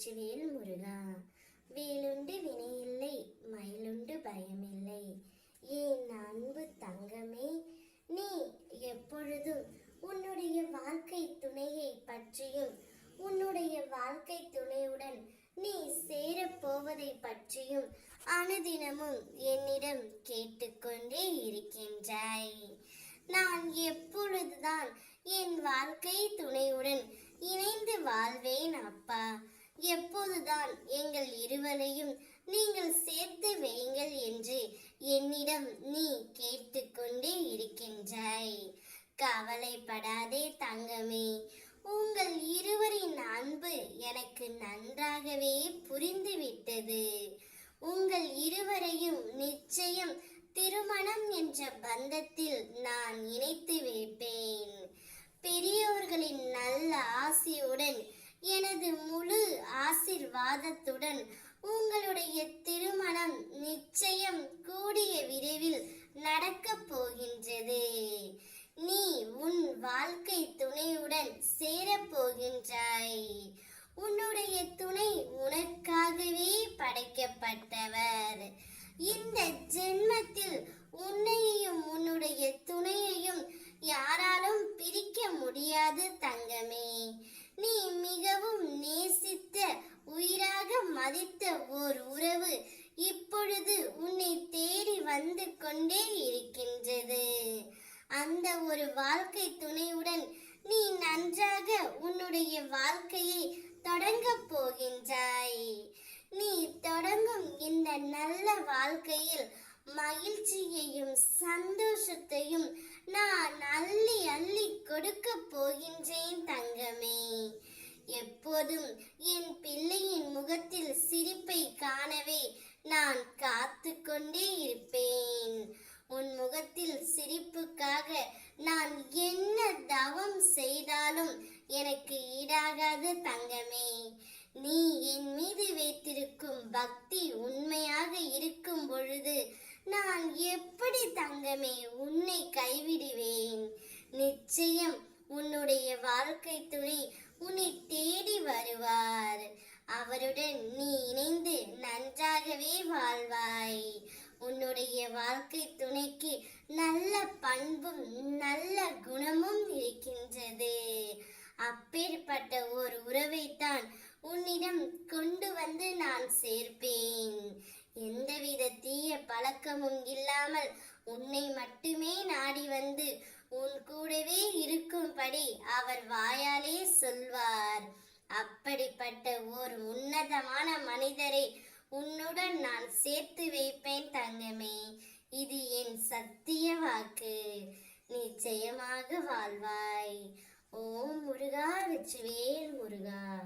வெற்றிவேல் முருகா வேலுண்டு வினையில்லை மயிலுண்டு பயமில்லை. ஏன் அன்பு தங்கமே நீ எப்பொழுதும் உன்னுடைய வாழ்க்கை துணையை பற்றியும் உன்னுடைய வாழ்க்கை துணையுடன் நீ சேரப்போவதை பற்றியும் அனுதினமும் என்னிடம் கேட்டுக்கொண்டே இருக்கின்றாய். நான் எப்பொழுதுதான் என் வாழ்க்கை துணையுடன் இணைந்து வாழ்வேன் அப்பா. எப்போதுதான் எங்கள் இருவரையும் நீங்கள் சேர்த்து வையுங்கள் என்று என்னிடம் நீ கேட்டுக்கொண்டே இருக்கின்றாய். கவலைப்படாதே தங்கமே உங்கள் இருவரின் அன்பு எனக்கு நன்றாகவே புரிந்துவிட்டது. உங்கள் இருவரையும் நிச்சயம் திருமணம் என்ற பந்தத்தில் நான் ஆசிர்வாதத்துடன் உங்களுடைய திருமணம் நிச்சயம் கூடிய விரைவில் நடக்கப் போகின்றது. நீ உன் வாழ்க்கை துணையுடன் சேரப்போகின்றாய் உன்னுடைய துணை உனக்காகவே படைக்கப்பட்டவர். இந்த ஜென்மத்தில் உன்னையையும் உன்னுடைய துணையையும் யாராலும் பிரிக்க முடியாது தங்கமே. மதித்த ஓர் உறவு இப்பொழுது உன்னை தேடி வந்து கொண்டே இருக்கின்றது. அந்த ஒரு வாழ்க்கை துணையுடன் நீ நன்றாக உன்னுடைய வாழ்க்கையை தொடங்கப் போகின்றாய். நீ தொடங்கும் இந்த நல்ல வாழ்க்கையில் மகிழ்ச்சியையும் சந்தோஷத்தையும் நான் அள்ளி அள்ளி கொடுக்க போகின்றேன் தங்கமே. எப்போதும் என் பிள்ளையின் முகத்தை சிரிப்புக்காக நான் என்ன தவம் செய்தாலும் எனக்கு ஈடாகாது தங்கமே. நீ என் மீது வைத்திருக்கும் பக்தி உண்மையாக இருக்கும் பொழுது நான் எப்படி தங்கமே உன்னை கைவிடுவேன்? நிச்சயம் உன்னுடைய வாழ்க்கை துணை உன்னை தேடி வருவார். அவருடன் நீ இணைந்து நன்றாகவே வாழ்வாய். உன்னுடைய வாழ்க்கை துணை பண்பும் நல்ல குணமும் இருக்கின்றது. அப்பேற்பட்ட ஒரு உறவைத்தான் உன்னிடம் கொண்டு வந்து நான் சேர்ப்பேன். எந்தவித தீய பழக்கமும் இல்லாமல் உன்னை மட்டுமே நாடி வந்து உன் கூடவே இருக்கும்படி அவர் வாயாலே சொல்வார். அப்படிப்பட்ட ஒரு உன்னதமான மனிதரை உன்னுடன் நான் சேர்த்து வைப்பேன் தங்கமே. இது என் சத்திய வாக்கு. நிச்சயமாக வாழ்வாய். ஓம் முருகா வெற்றிவேல் முருகா.